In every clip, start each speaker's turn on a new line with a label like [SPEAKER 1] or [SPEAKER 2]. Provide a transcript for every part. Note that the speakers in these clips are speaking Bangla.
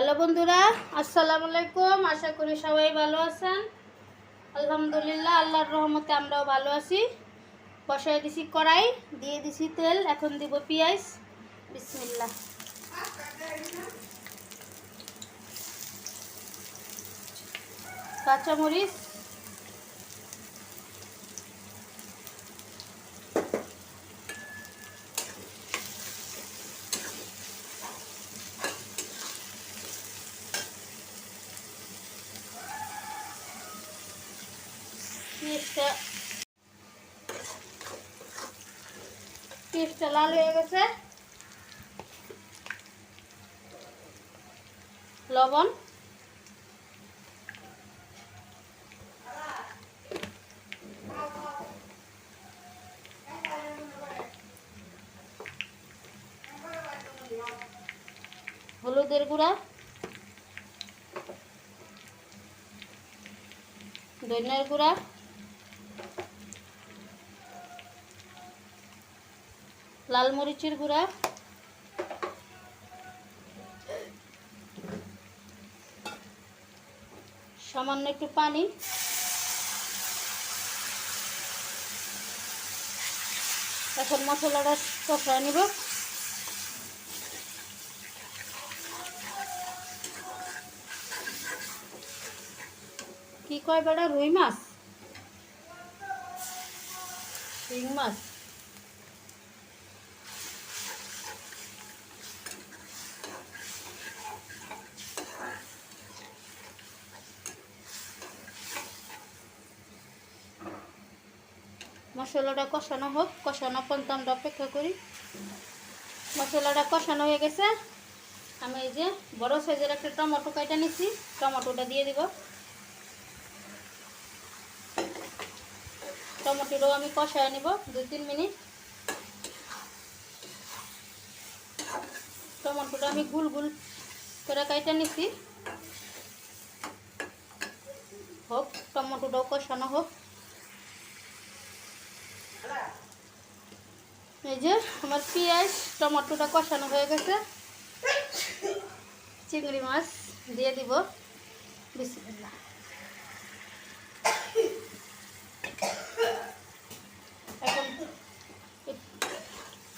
[SPEAKER 1] হ্যালো বন্ধুরা, আসসালামু আলাইকুম। আশা করি সবাই ভালো আছেন। আলহামদুলিল্লাহ, আল্লাহর রহমতে আমরাও ভালো আছি। বসায় দিছি কড়াই, দিয়ে দিছি তেল, এখন দিব পেঁয়াজ। বিসমিল্লা কাঁচামরিচ পেঁয়াজটা পেঁয়াজটা লাল হয়ে গেছে। লবণ। হলুদের গুঁড়া। ধনিয়ার গুঁড়া। লাল মরিচের গুঁড়া। সামান্য একটু পানি। এখন মশলাটা কষায় নিব। কি কয় বেড়া রুই মাছ। শিং মাছ। মশলাটা কষানো হোক, কষানো পর্যন্ত আমরা অপেক্ষা করি। মশলাটা কষানো হয়ে গেছে। আমি এই যে বড় সাইজের একটা টমেটো কাটা নিচ্ছি টমেটোটা দিয়ে দিব। টমেটোটাও আমি কষায় নিব দুই তিন মিনিট। টমেটোটা আমি গুল গুল করে কাইটা নিছি। হোক, টমেটোটাও কষানো হোক। এই যে আমার পেঁয়াজ, টমেটোটা কষানো হয়ে গেছে। চিংড়ি মাছ দিয়ে দিব। বিসমিল্লাহ। এখন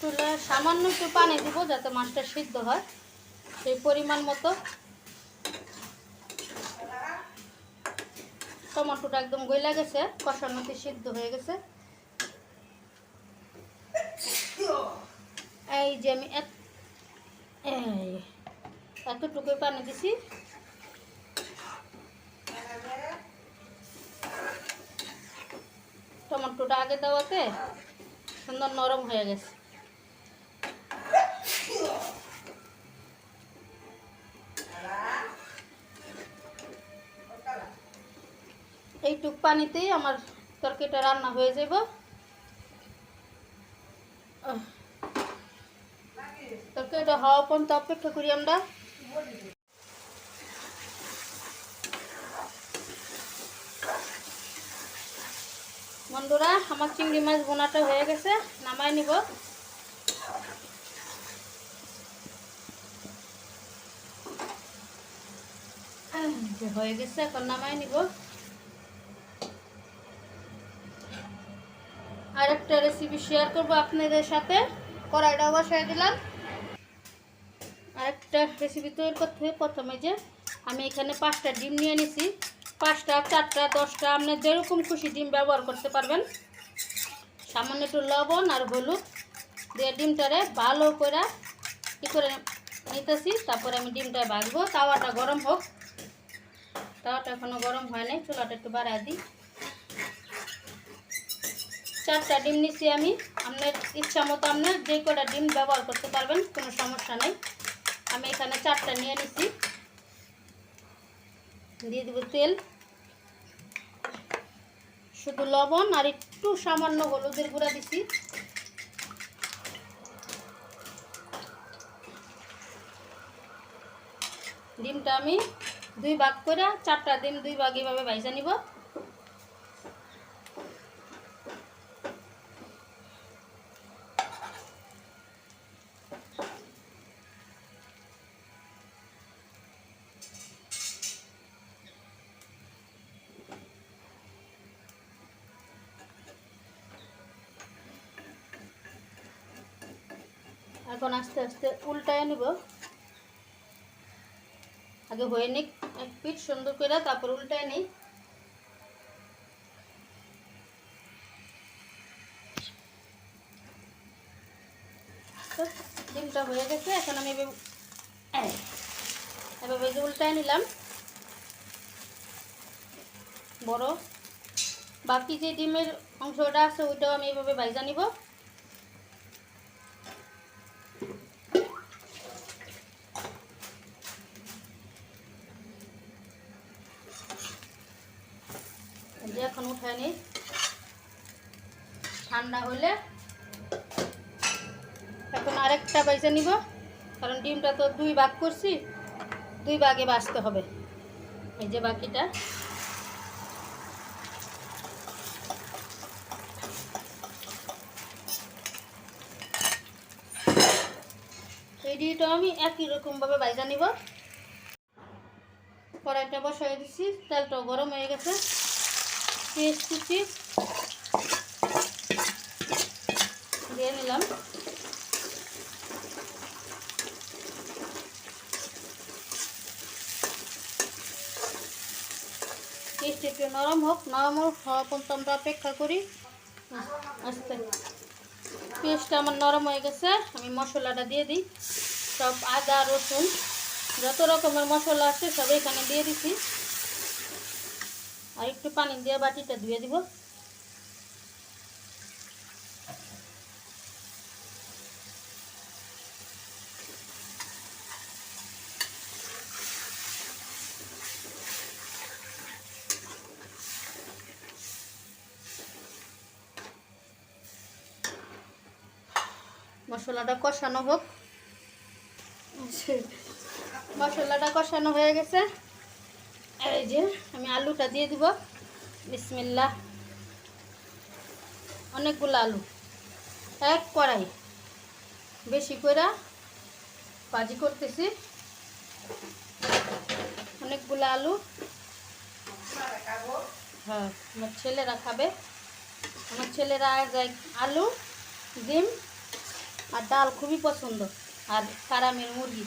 [SPEAKER 1] তুলে সামান্য একটু পানি দিব যাতে মাছটা সিদ্ধ হয়। সেই পরিমাণ মতো। টমেটোটা একদম গইলা গেছে কষানোতে সিদ্ধ হয়ে গেছে। এই যে আমি এত এই পানি দিছি। টমেটোটা আগে দেওয়াতে সুন্দর নরম হয়ে গেছে। এইটুক পানিতেই আমার তরকারিটা রান্না হয়ে যাব তরকারিটা হওয়া পর্যন্ত অপেক্ষা করি আমরা। বন্ধুরা, আমার চিংড়ি মাছ বোনাটা হয়ে গেছে, নামাই নিব। হয়ে গেছে, এখন নামাই নিব। আর একটা রেসিপি শেয়ার করব আপনাদের সাথে। কড়াইটা বসাই দিলাম। আরেকটা রেসিপি তৈরি করতে হবে প্রথমে যে আমি এখানে পাঁচটা ডিম নিয়ে নিছি। পাঁচটা, চারটা, দশটা, আপনি যেরকম খুশি ডিম ব্যবহার করতে পারবেন। সামান্য একটু লবণ আর হলুদ দিয়ে ডিমটারে ভালো করে ই করে নিতেছি। তারপরে আমি ডিমটা ভাজবো। তাওয়াটা গরম হোক। তাওয়াটা এখনও গরম হয় নাই। চুলাটা একটু বাড়ায় দিই। চারটা ডিম নিছি আমি। আপনার ইচ্ছা মতো আপনার যে কটা ডিম ব্যবহার করতে পারবেন, কোনো সমস্যা নেই। আমি এখানে চারটা নিয়ে নিছি। দিয়ে দেবো তেল, শুধু লবণ আর একটু সামান্য হলুদের গুঁড়া দিছি। ডিমটা আমি দুই ভাগ করে, চারটা ডিম দুই ভাগ এভাবে ভাইজা নিব। এখন আস্তে আস্তে উল্টায় নিব। আগে হয়ে নিক, এক পিঠ সুন্দর করে তারপর উল্টায় নিই। ডিমটা হয়ে গেছে, এখন আমি এভাবে যে উল্টায় নিলাম। বড়। বাকি যে ডিমের অংশটা আছে, ওইটাও আমি এভাবে ভাইজা নিব এই যে এখন ঠান্ডা হলে এখন আরেকটা বাইজা নিব, কারণ ডিমটা তো দুই ভাগ করছি, দুই ভাগে বাছতে হবে। এই যে বাকিটা। এই ডিমটা আমি একই রকমভাবে বাইজা নিব। কড়াইটা বসাই দিচ্ছি তেলটাও গরম হয়ে গেছে। পেঁয়াজ কুচি দিয়ে নিলাম পেস্ট একটু নরম হোক নরম হোক, হওয়া পর্যন্ত আমরা অপেক্ষা করি। আস্তে। পেস্টটা আমার নরম হয়ে গেছে, আমি মশলাটা দিয়ে দিই। সব আদা, রসুন, যত রকমের মশলা আছে সব এখানে দিয়ে দিছি। আর একটু পানি দিয়ে বাটিটা ধুয়ে দিব। মশলাটা কষানো হোক। মশলাটা কষানো হয়ে গেছে। এই যে, আমি আলুটা দিয়ে দিব। বিসমিল্লা অনেকগুলো আলু। এক কড়াই। বেশি করে ভাজি করতেছি। অনেকগুলো আলু। হ্যাঁ আমার ছেলেরা খাবে। আমার ছেলেরা যায় আলু, ডিম আর ডাল খুবই পছন্দ। আর ফারামের মুরগি।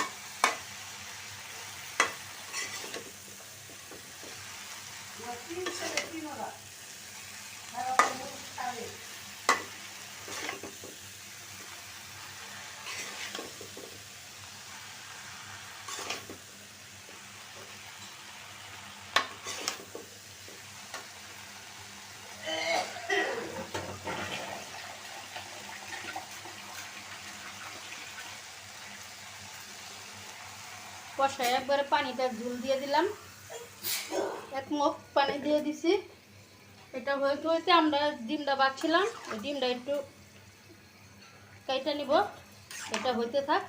[SPEAKER 1] কষায় একবারে পানিটা ঝুল দিয়ে দিলাম। এক মুখ পানি দিয়ে দিছি। এটা হইতে হইতে আমরা ডিমটা বাচ্ছিলাম ওই ডিমটা একটু কাইটা নিব। এটা হইতে থাক।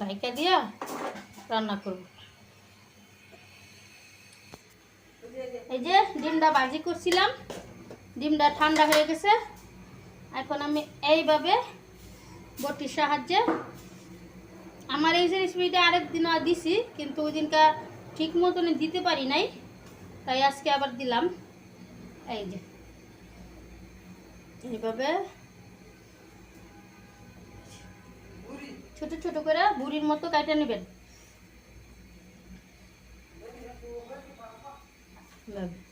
[SPEAKER 1] ঢাইকা দিয়া রান্না করব। এই যে ডিমটা ভাজি করছিলাম। ডিমটা ঠান্ডা হয়ে গেছে। এখন আমি এইভাবে বটির সাহায্যে আমার এই যে রেসিপিটা আরেক দিনও দিছি, কিন্তু ওই দিনটা ঠিক মতন দিতে পারি নাই, তাই আজকে আবার দিলাম। এই যে। এইভাবে ছোট ছোট করে বুড়ির মতো কাটা নেবেন। এভাবে।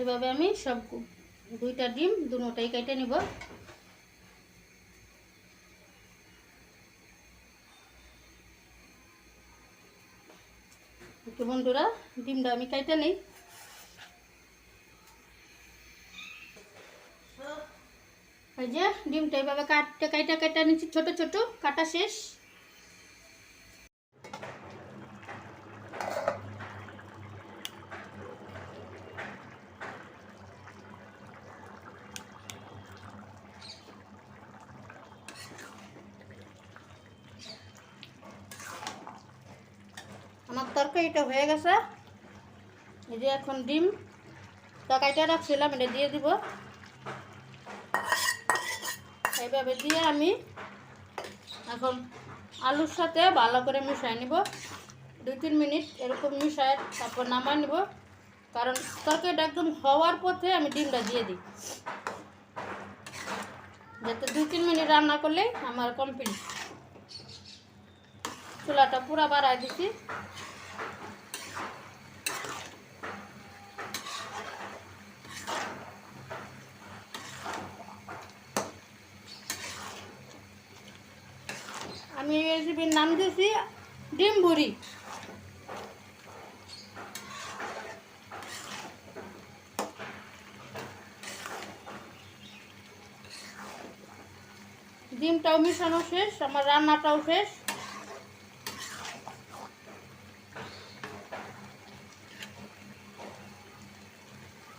[SPEAKER 1] এভাবে আমি সব দুইটা ডিম, দুটাই কেটে নিব। একটু বন্ধুরা, ডিমটা আমি কেটে নেই। এই যে, ডিমটা এইভাবে কাটতে কাইটা কাটা নিচ্ছি, ছোট ছোট, কাটা শেষ আমার তরকারিটা হয়ে গেছে। এই যে এখন ডিম। তরকারিটা রাখছিলাম এটা দিয়ে দিব। এইভাবে দিয়ে আমি এখন আলুর সাথে ভালো করে মিশিয়ে নিব। দুই তিন মিনিট এরকম মিশায় তারপর নামাই নিব। কারণ তরকারিটা একদম হওয়ার পথে আমি ডিমটা দিয়ে দিই। যাতে দুই তিন মিনিট রান্না করলেই আমার কমপ্লিট চুলাটা পুরা বাড়াই দিছি। আমি এই রেসিপির নাম দিয়েছি ডিম বুড়ি। ডিমটাও মিশানো শেষ, আমার রান্নাটাও শেষ।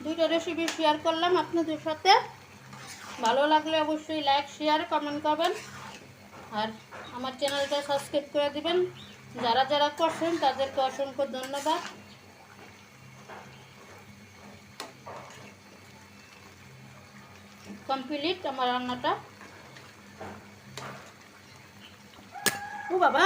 [SPEAKER 1] দুইটা রেসিপি শেয়ার করলাম আপনাদের সাথে। ভালো লাগলে অবশ্যই লাইক শেয়ার কমেন্ট করবেন। আর আমার চ্যানেলটা সাবস্ক্রাইব করে দিবেন। যারা যারা করছেন, তাদেরকে অসংখ্য ধন্যবাদ। কমপ্লিট আমার রান্নাটা। ও বাবা!